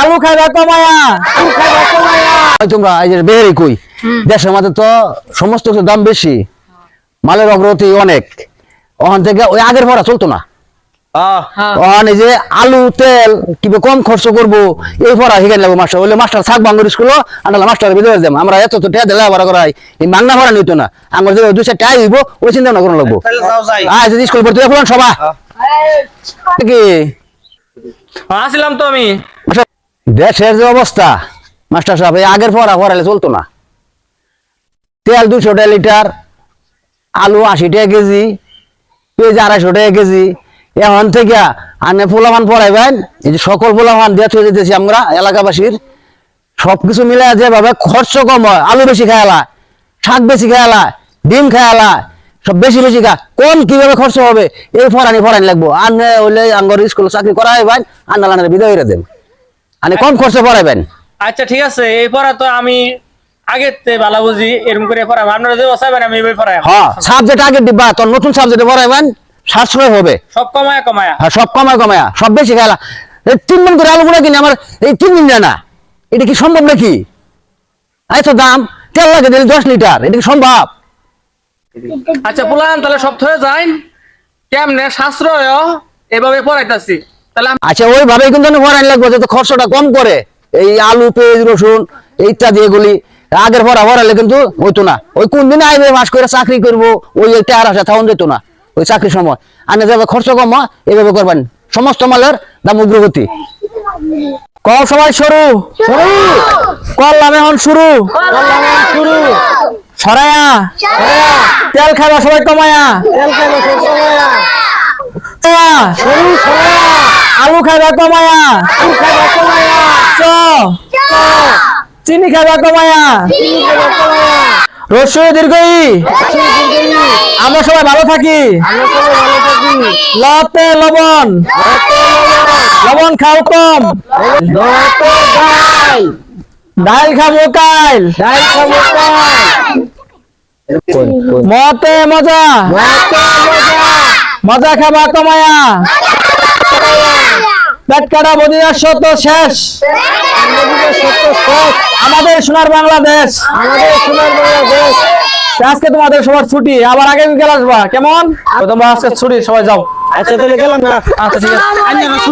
আলু খাইবা কমায়া তোমরা এই যে বেহেরি কই? দেশের মধ্যে তো সমস্ত কিছুর দাম বেশি। মালের অগ্রগতি অনেক। ওখান থেকে ওই আগের ভরা চলতো না। ওখান এই যে আলু তেল কীভাবে কম খরচ করব এই ভরা হিগাই লাগবো মাস্টার। বলে মাস্টার থাক বাঙ্গুর স্কুল আনালা মাস্টার বিদে দেম আমরা এত তো টেয়া দিলে ভরা করাই। এই মাংনা ভরা নিত না। আমার যে দুই চার টাই হইব ওই চিন্তা ভাবনা করা লাগবো। আজ স্কুল ভর্তি হয়ে সবা কি? আসলাম তো আমি। দেশের যে অবস্থা মাস্টার সাহেব আগের পড়া পড়ালে চলতো না। তেল দুশো টাকা লিটার আলু আশি টাকা কেজি পেঁয়াজ আড়াইশো টাকা কেজি। এখন থেকে আনে পোলাপান পড়াইবেন এই যে সকল পোলাপান দিয়ে চলে যেতেছি আমরা এলাকাবাসীর। সবকিছু মিলে যেভাবে খরচ কম হয় আলু বেশি খায়ালা শাক বেশি খায়ালা ডিম খায়ালা সব বেশি বেশি খা কোন কীভাবে খরচ হবে? এই ফরানি ফরানি লাগবো। আনে হইলে আঙ্গর স্কুল চাকরি করাইবেন আন্না লানের বিদায় করে দেন। আনে কম খরচে পড়াবেন। আচ্ছা ঠিক আছে। এই পড়া তো আমি আগের তে ভালো বুঝি এরকম করে পড়াম আপনারা যে বসাবেন আমি এইভাবে পড়াই হ্যাঁ সাবজেক্ট আগে দিবা তোর নতুন সাবজেক্টে সাশ্রয় হবে। সব কমায়া কমায়া। আর সব কমায় কমায়া। সব বেশি খেলা। তিন দিন করে আলু গুলো কিনে আমার এই তিন দিন যায় না। এটা কি সম্ভব নাকি? এত দাম তেল লাগে দিলে দশ লিটার এটা কি সম্ভব? আচ্ছা পুলান তাহলে সব হয়ে যাইন কেমনে? সাশ্রয় এভাবে পড়াইতাছি। তাহলে আচ্ছা ওইভাবে কিন্তু ভরাই লাগবো যাতে খরচটা কম করে। এই আলু পেঁয়াজ রসুন ইত্যাদি এগুলি আগের ভরা ভরাইলে কিন্তু হইতো না। ওই কোন দিনে আইবে মাস করে চাকরি করব ওই একটা আর আসা থাউন যেত না ওই চাকরির সময়। আনে যাবে খরচ কম হয়, এইভাবে করবেন। সমস্ত মালের দাম উগ্রগতি কম সময় শুরু শুরু। করলাম এখন শুরু। করলাম এখন শুরু। সরায়া। তেল খাবা সবাই কমায়া। তেল খাবা সবাই কমায়া। সরায়া। আলু খাইবা কমায়া। আলু কমায়া। চ। চিনি খাইবা কমায়া। চিনি কমায়া। দীর্ঘই। আমরা সবাই ভালো থাকি। লতে লবণ। লবণ। খাও কম। ডাল খাব কাইল। ডাল খাব কাইল। মতে মজা। মজা। খাবা পেট কাটা বদিনার সত্য শেষ। আমাদের সোনার বাংলাদেশ। আমাদের সোনার বাংলাদেশ। আজকে তোমাদের সবার ছুটি আবার আগে বিকেল আসবা। কেমন? তোমরা আজকে ছুটি সবাই যাও। আচ্ছা তাহলে গেলাম না। আচ্ছা ঠিক আছে।